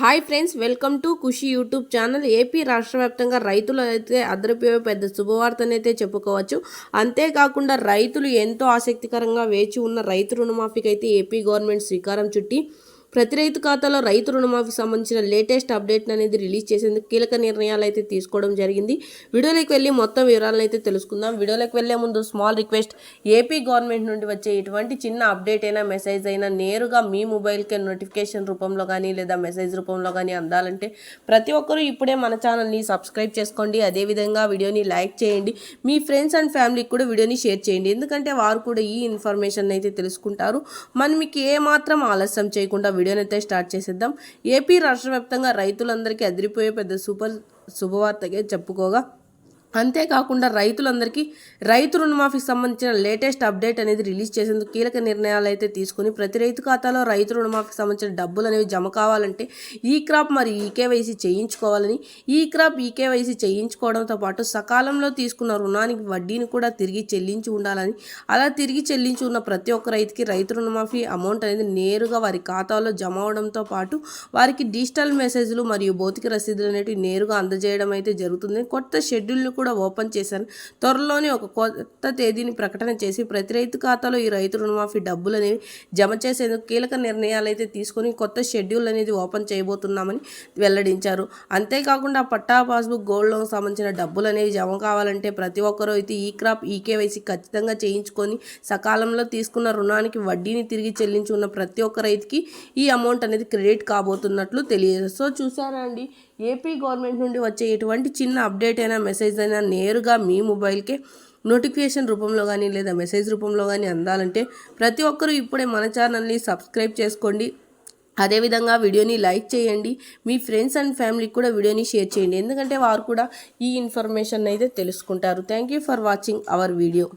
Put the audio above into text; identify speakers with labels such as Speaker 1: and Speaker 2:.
Speaker 1: Hi friends welcome to Khushi YouTube channel AP రాష్ట్ర వ్యాప్తంగా రైతులు అయితే అదరిపోయే పెద్ద శుభవార్తనైతే చెప్పుకోవచ్చు. అంతేకాకుండా రైతులు ఎంతో ఆసక్తికరంగా వేచి ఉన్న రైతు రుణమాఫీకి అయితే ఏపీ గవర్నమెంట్ శ్రీకారం చుట్టి ప్రతి రైతు ఖాతాలో రైతు రుణమాఫీ సంబంధించిన లేటెస్ట్ అప్డేట్ అనేది రిలీజ్ చేసేందుకు కీలక నిర్ణయాలు అయితే తీసుకోవడం జరిగింది. వీడియోలోకి వెళ్ళి మొత్తం వివరాలను అయితే తెలుసుకుందాం. వీడియోలోకి వెళ్ళే ముందు స్మాల్ రిక్వెస్ట్ ఏపీ గవర్నమెంట్ నుండి వచ్చే ఇటువంటి చిన్న అప్డేట్ అయినా మెసేజ్ అయినా నేరుగా మీ మొబైల్కి నోటిఫికేషన్ రూపంలో కానీ లేదా మెసేజ్ రూపంలో కానీ అందాలంటే ప్రతి ఒక్కరూ ఇప్పుడే మన ఛానల్ని సబ్స్క్రైబ్ చేసుకోండి. అదేవిధంగా వీడియోని లైక్ చేయండి. మీ ఫ్రెండ్స్ అండ్ ఫ్యామిలీకి కూడా వీడియోని షేర్ చేయండి. ఎందుకంటే వారు కూడా ఈ ఇన్ఫర్మేషన్ అయితే తెలుసుకుంటారు. మనం మీకు ఏ మాత్రం ఆలస్యం చేయకుండా వీడియోని అయితే స్టార్ట్ చేసేద్దాం. ఏపీ రాష్ట్ర వ్యాప్తంగా రైతులందరికీ అదిరిపోయే పెద్ద సూపర్ శుభవార్తగా చెప్పుకోగా అంతేకాకుండా రైతులందరికీ రైతు రుణమాఫీకి సంబంధించిన లేటెస్ట్ అప్డేట్ అనేది రిలీజ్ చేసేందుకు కీలక నిర్ణయాలు అయితే తీసుకుని ప్రతి రైతు ఖాతాలో రైతు రుణమాఫీకి సంబంధించిన డబ్బులు అనేవి జమ కావాలంటే ఈ క్రాప్ మరి ఈకేవైసీ చేయించుకోవాలని ఈ క్రాప్ ఈకేవైసీ చేయించుకోవడంతో పాటు సకాలంలో తీసుకున్న రుణానికి వడ్డీని కూడా తిరిగి చెల్లించి ఉండాలని అలా తిరిగి చెల్లించి ఉన్న ప్రతి ఒక్క రైతుకి రైతు రుణమాఫీ అమౌంట్ అనేది నేరుగా వారి ఖాతాలో జమ అవడంతో పాటు వారికి డిజిటల్ మెసేజ్లు మరియు భౌతిక రసీదులు అనేవి నేరుగా అందజేయడం అయితే జరుగుతుంది. కొత్త షెడ్యూల్ను కూడా ఓపెన్ చేశారు. త్వరలోనే ఒక కొత్త తేదీని ప్రకటన చేసి ప్రతి రైతు ఖాతాలో ఈ రైతు రుణమాఫీ డబ్బులు అనేవి జమ చేసేందుకు కీలక నిర్ణయాలు అయితే తీసుకొని కొత్త షెడ్యూల్ అనేది ఓపెన్ చేయబోతున్నామని వెల్లడించారు. అంతేకాకుండా పట్టా పాస్బుక్ గోల్డ్ లోన్ సంబంధించిన డబ్బులు అనేవి జమ కావాలంటే ప్రతి ఒక్కరూ అయితే ఈ క్రాప్ ఈ కేవైసీ ఖచ్చితంగా చేయించుకొని సకాలంలో తీసుకున్న రుణానికి వడ్డీని తిరిగి చెల్లించి ఉన్న ప్రతి ఒక్క రైతుకి ఈ అమౌంట్ అనేది క్రెడిట్ కాబోతున్నట్లు తెలియదు సో చూసారా అండి? ఏపీ గవర్నమెంట్ నుండి వచ్చే ఎటువంటి చిన్న అప్డేట్ అయినా మెసేజ్ అయినా నేరుగా మీ మొబైల్కే నోటిఫికేషన్ రూపంలో కానీ లేదా మెసేజ్ రూపంలో కానీ అందాలంటే ప్రతి ఒక్కరూ ఇప్పుడే మన ఛానల్ని సబ్స్క్రైబ్ చేసుకోండి. అదేవిధంగా వీడియోని లైక్ చేయండి. మీ ఫ్రెండ్స్ అండ్ ఫ్యామిలీకి కూడా వీడియోని షేర్ చేయండి. ఎందుకంటే వారు కూడా ఈ ఇన్ఫర్మేషన్ అయితే తెలుసుకుంటారు. Thank you for watching our video.